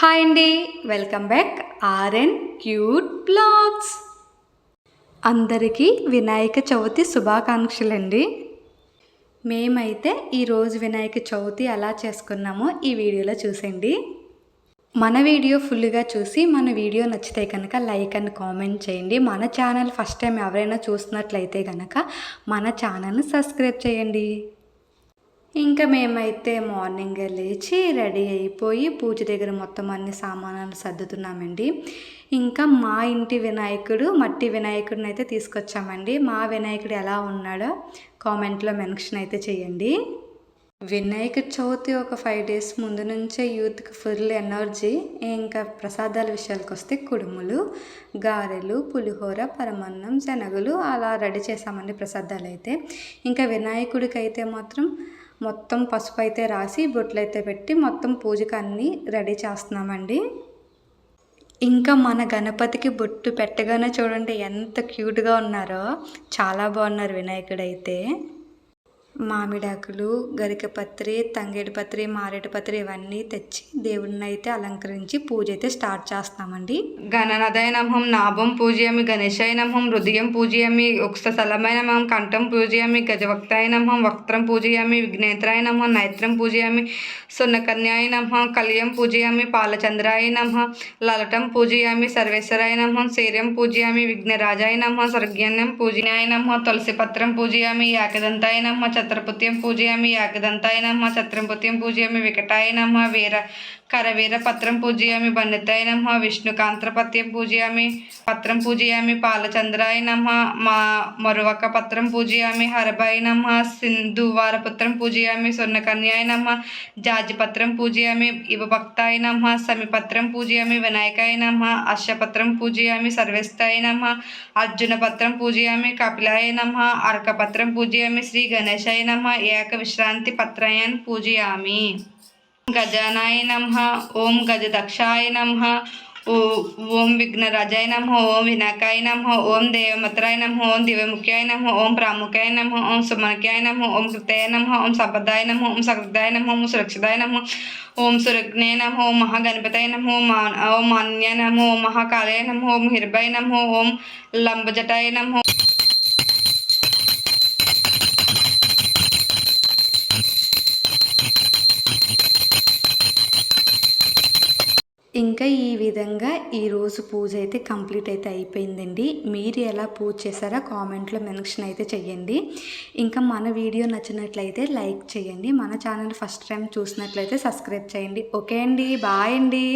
Hi అండి. Welcome back. RN cute blogs. అందరికీ వినాయక చవితి శుభాకాంక్షలండి. మేమైతే ఈరోజు వినాయక చవితి ఎలా చేసుకున్నామో ఈ వీడియోలో చూసండి మన వీడియో ఫుల్గా చూసి మన వీడియో నచ్చితే కనుక లైక్ అండ్ కామెంట్ చేయండి. మన ఛానల్ ఫస్ట్ టైం ఎవరైనా చూసినట్లయితే కనుక మన ఛానల్ని సబ్స్క్రైబ్ చేయండి. ఇంకా మేమైతే మార్నింగ్ లేచి రెడీ అయిపోయి పూజ దగ్గర మొత్తం అన్ని సామానాలు సర్దుతున్నామండి. ఇంకా మా ఇంటి వినాయకుడు మట్టి వినాయకుడిని అయితే తీసుకొచ్చామండి. మా వినాయకుడు ఎలా ఉన్నాడో కామెంట్లో మెన్షన్ అయితే చేయండి. వినాయక చవితి ఒక ఫైవ్ డేస్ ముందు నుంచే యూత్కి ఫుల్ ఎనర్జీ ఇంకా ప్రసాదాల విషయాలకు వస్తే కుడుములు గారెలు పులిహోర పరమన్నం శనగలు అలా రెడీ చేసామండి ప్రసాదాలు అయితే. ఇంకా వినాయకుడికి అయితే మాత్రం మొత్తం పసుపు అయితే రాసి బొట్లు అయితే పెట్టి మొత్తం పూజకు అన్నీ రెడీ చేస్తున్నామండి. ఇంకా మన గణపతికి బొట్టు పెట్టగానే చూడండి ఎంత క్యూట్గా ఉన్నారో. చాలా బాగున్నారు వినాయకుడు అయితే మామిడాకులు గరికపత్రి తంగేడిపత్రి మారేడుపత్రి ఇవన్నీ తెచ్చి దేవుడిని అయితే అలంకరించి పూజ అయితే స్టార్ట్ చేస్తామండి. గణనదయ నమహం నాభం పూజయమి గణేశాయ నమహం హృదయం పూజయమి ఉక్స్థలమైన నమః కంఠం పూజయామి గజవక్తాయ నమహం వక్త్రం పూజయామి విఘ్నేత్రాయ నమః నైత్రం పూజయామి సున్నకన్యాయ నమః కలియం పూజయామి పాలచంద్రాయ నమః లలటం పూజయామి సర్వేశ్వరాయ నమః శౌర్యం పూజయామి విఘ్నరాజాయ నమః సర్గ్యన్నం పూజనాయ నమః తులసిపత్రం పూజయామి ఏకదంతాయ నమః చత్రపుత్యం పూజయామి ఏకదంతాయ నమః చత్రపుత్యం పూజయామి వికటాయ నమః వీర కరవీర పత్రం పూజయామి బండితాయ నమః విష్ణుకాంత్రపత్యం పూజయామి పత్రం పూజయామి పాలచంద్రాయ నమః మా మరువక పత్రం పూజయామి హరభాయ నమః సింధువారపుత్రం పూజయామి స్వర్ణకన్యాయ నమః జాజిపత్రం పూజయామి ఇవభక్తాయ నమః సమిపత్రం పూజయామి వినాయకాయ నమః అశ్వపత్రం పూజయామి సర్వేస్తాయ నమః అర్జునపత్రం పూజయామి కపిలాయ నమః అర్కపత్రం పూజయామి శ్రీ గణేశాయ నమః ఏక విశ్రాంతి పత్రయాన్ పూజయామి. గజానాయ నమ ఓం గజదక్షాయ నమ ఓం విఘ్నరాజాయ నమ ఓం వినాకాయ నమ ఓం దేవమత్రాయ నమ ఓం దివ్యముఖ్యాయ నమ ఓం ప్రాముఖ్యాయ నమ ఓం సుమనఖ్యాయ నమ ఓం కృతయ నమ ఓం సంపదాయ నమ ఓం సకృదాయ నమ ఓం సురక్షితాయ నమ ఓం సురగ్నే నమ ఓం మహాగణపతయ నమ ఓం ఓం మాన్య నమ ఓం మహాకాలయ నమ ఓం హిర్భయ నమ ఓం లంబజటాయ నమ ఇంకా ఈ విధంగా ఈరోజు పూజ అయితే కంప్లీట్ అయితే అయిపోయిందండి. మీరు ఎలా పూజ చేశారో కామెంట్లో మెన్షన్ అయితే చేయండి ఇంకా మన వీడియో నచ్చినట్లయితే లైక్ చేయండి మన ఛానల్ ఫస్ట్ టైం చూసినట్లయితే సబ్స్క్రైబ్ చేయండి. ఓకే అండి. బాయ్ అండి.